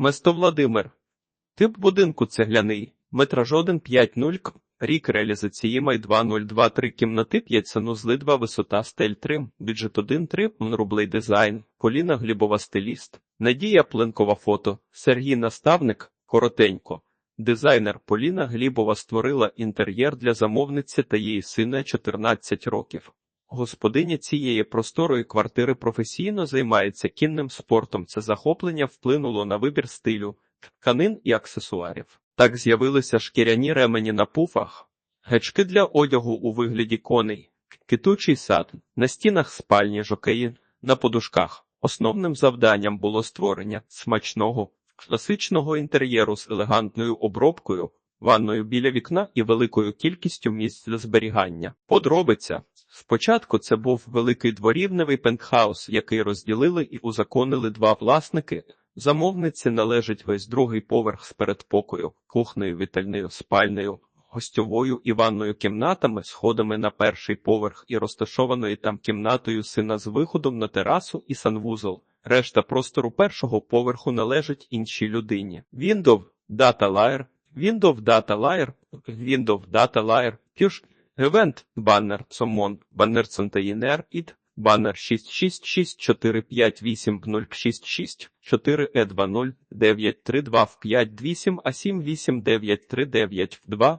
Место Владимир. Тип будинку цегляний. Метраж 1 5.0 к. Рік реалізації май 2023 кімнати 5 санузли 2 висота стель 3 бюджет 1 3 рублей дизайн Поліна Глібова стиліст Надія Пленкова фото Сергій Наставник коротенько Дизайнер Поліна Глібова створила інтер'єр для замовниці та її сина 14 років. Господиня цієї просторої квартири професійно займається кінним спортом. Це захоплення вплинуло на вибір стилю, тканин і аксесуарів. Так з'явилися шкіряні ремені на пуфах, гачки для одягу у вигляді коней, китучий сад, на стінах спальні жокеї, на подушках. Основним завданням було створення смачного, класичного інтер'єру з елегантною обробкою, ванною біля вікна і великою кількістю місць для зберігання. Подробиця. Спочатку це був великий дворівневий пентхаус, який розділили і узаконили два власники. Замовниці належить весь другий поверх з передпокою, кухнею, вітальною, спальнею, гостьовою і ванною кімнатами, сходами на перший поверх і розташованою там кімнатою сина з виходом на терасу і санвузол. Решта простору першого поверху належить іншій людині. Windows, Data Layer, Windows Data Layer, Windows Data Layer, Fusion, Event, Banner, Summon, Banner Container, IT, Банер 666458066 4 e 20 932 в 58 а 78939 в 2.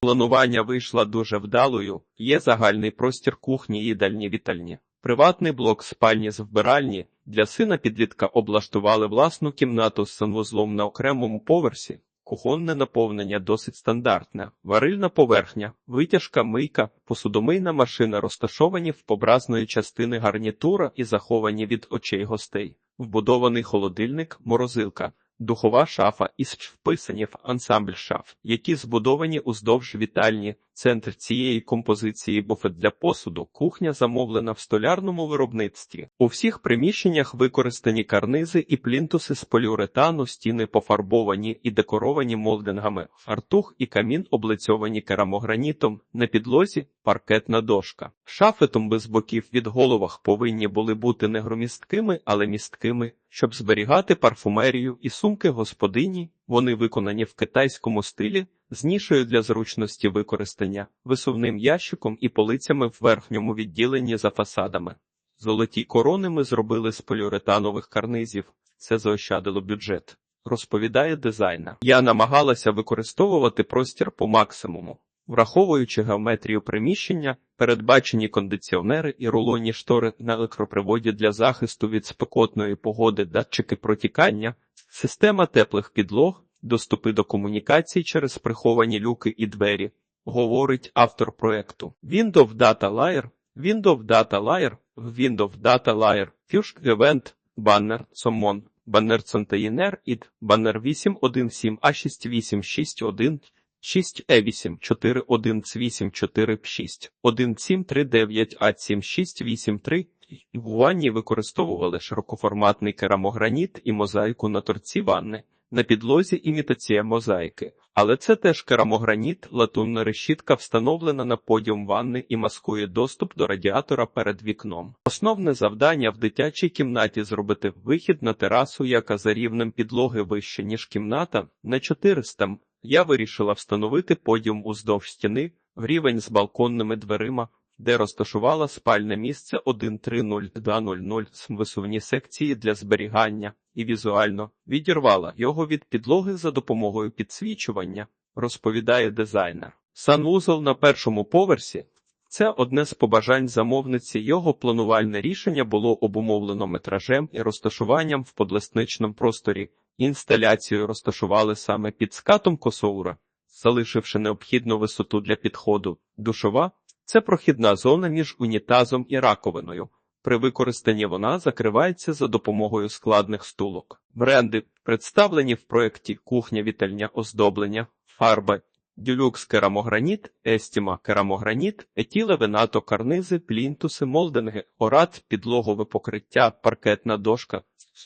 Планування вийшло дуже вдалою. Є загальний простір кухні, їдальні, вітальні. Приватний блок спальні з вбиральні. Для сина підлітка облаштували власну кімнату з санвузлом на окремому поверсі. Кухонне наповнення досить стандартне, варильна поверхня, витяжка, мийка, посудомийна машина розташовані в побразної частини гарнітура і заховані від очей гостей, вбудований холодильник, морозилка, духова шафа із вписані в ансамбль шаф, які збудовані уздовж вітальні. Центр цієї композиції буфет для посуду, кухня замовлена в столярному виробництві. У всіх приміщеннях використані карнизи і плінтуси з поліуретану, стіни пофарбовані і декоровані молдингами, фартух і камін облицьовані керамогранітом, на підлозі паркетна дошка. Шафи тумби з боків від головах повинні були бути не громісткими, але місткими, щоб зберігати парфумерію і сумки господині. Вони виконані в китайському стилі з нішою для зручності використання, висувним ящиком і полицями в верхньому відділенні за фасадами. Золоті корони ми зробили з поліуретанових карнизів. Це заощадило бюджет. Розповідає дизайнер. Я намагалася використовувати простір по максимуму, враховуючи геометрію приміщення, передбачені кондиціонери і рулонні штори на електроприводі для захисту від спекотної погоди, датчики протікання, система теплих підлог доступи до комунікацій через приховані люки і двері, говорить автор проекту. Windows Data Layer, Windows Data Layer, Windows Data Layer, Fusion Event, Banner, Summon, Banner Container, ID, Banner 817 A6861, 6E8 41 8 4 6 1739 A7683 в ванні використовували широкоформатний керамограніт і мозаїку на торці ванни. На підлозі імітація мозаїки, але це теж керамограніт, латунна решітка встановлена на подіум ванни і маскує доступ до радіатора перед вікном. Основне завдання в дитячій кімнаті зробити вихід на терасу, яка за рівнем підлоги вище, ніж кімната, на 400 Я вирішила встановити подіум уздовж стіни в рівень з балконними дверима, де розташувала спальне місце 130-200 з висувні секції для зберігання і візуально відірвала його від підлоги за допомогою підсвічування, розповідає дизайнер. Санвузол на першому поверсі. Це одне з побажань замовниці. Його планувальне рішення було обумовлено метражем і розташуванням в подлесничному просторі. Інсталяцію розташували саме під скатом косоура, залишивши необхідну висоту для підходу. Душова це прохідна зона між унітазом і раковиною. При використанні вона закривається за допомогою складних стулок. Бренди представлені в проєкті кухня вітальня оздоблення, фарби, дюлюкс керамограніт, естіма керамограніт, етіле венато карнизи, плінтуси, молдинги, орат, підлогове покриття, паркетна дошка,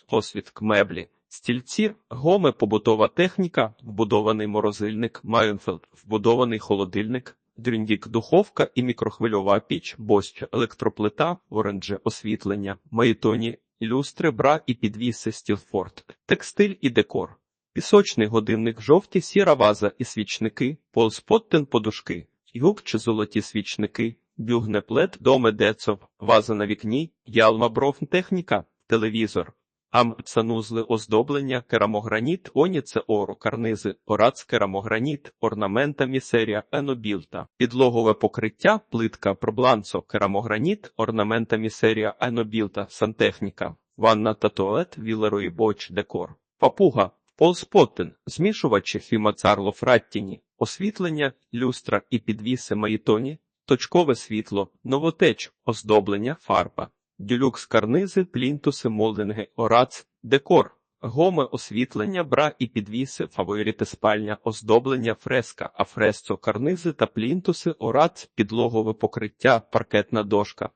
освітк меблі. Стільці, гоми, побутова техніка, вбудований морозильник, Майонфелд, вбудований холодильник, дрюндік, духовка і мікрохвильова піч, бощ, електроплита, оранже освітлення, маїтоні люстри, бра і підвіси Стілфорд, текстиль і декор, пісочний годинник, жовті сіра ваза і свічники, полспоттен подушки, юг чи золоті свічники, бюгнеплет, доме децов, ваза на вікні, ялма бровн техніка, телевізор. Ам санузли оздоблення, керамограніт, оніце оро, карнизи, орац, керамограніт, орнамента місерія, енобілта, підлогове покриття, плитка, пробланцо, керамограніт, орнамента місерія, енобілта, сантехніка, ванна та туалет, вілерої боч, декор, папуга, полспоттен, змішувачі, фімацарло, фраттіні, освітлення, люстра і підвіси маїтоні, точкове світло, новотеч, оздоблення, фарба. Дюлюкс карнизи, плінтуси, молдинги, орац, декор, гоме, освітлення, бра і підвіси, фаворити спальня, оздоблення, фреска, афресцо, карнизи та плінтуси, орац, підлогове покриття, паркетна дошка,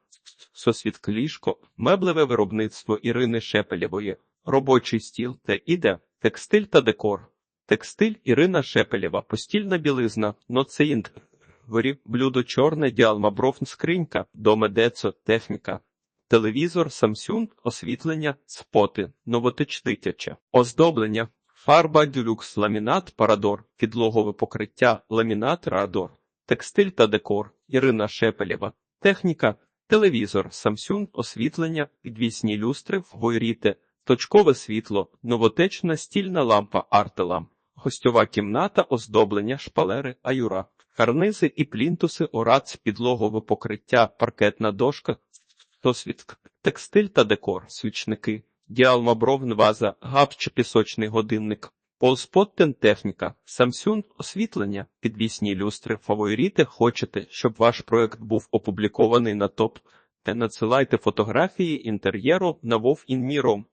сосвіт ліжко, меблеве виробництво Ірини Шепелєвої, робочий стіл та іде, текстиль та декор. Текстиль Ірина Шепелєва, постільна білизна, ноцеїнт, ворів, блюдо чорне, діалма бровн, скринька, доме децо, техніка. Телевізор, Samsung, освітлення, споти, новотеч дитяче, оздоблення, фарба, дюлюкс, ламінат, парадор, підлогове покриття, ламінат, радор, текстиль та декор, Ірина Шепелєва, техніка, телевізор, Samsung, освітлення, підвісні люстри, вгойріте, точкове світло, новотечна стільна лампа, артелам, гостьова кімната, оздоблення, шпалери, аюра, карнизи і плінтуси, орац, підлогове покриття, паркетна дошка, Досвід, текстиль та декор, свічники, діалма бровн ваза, габ чи пісочний годинник, полспоттен техніка, самсюн освітлення, підвісні люстри, фаворіти. Хочете, щоб ваш проект був опублікований на топ? Та надсилайте фотографії інтер'єру на Вов Рю.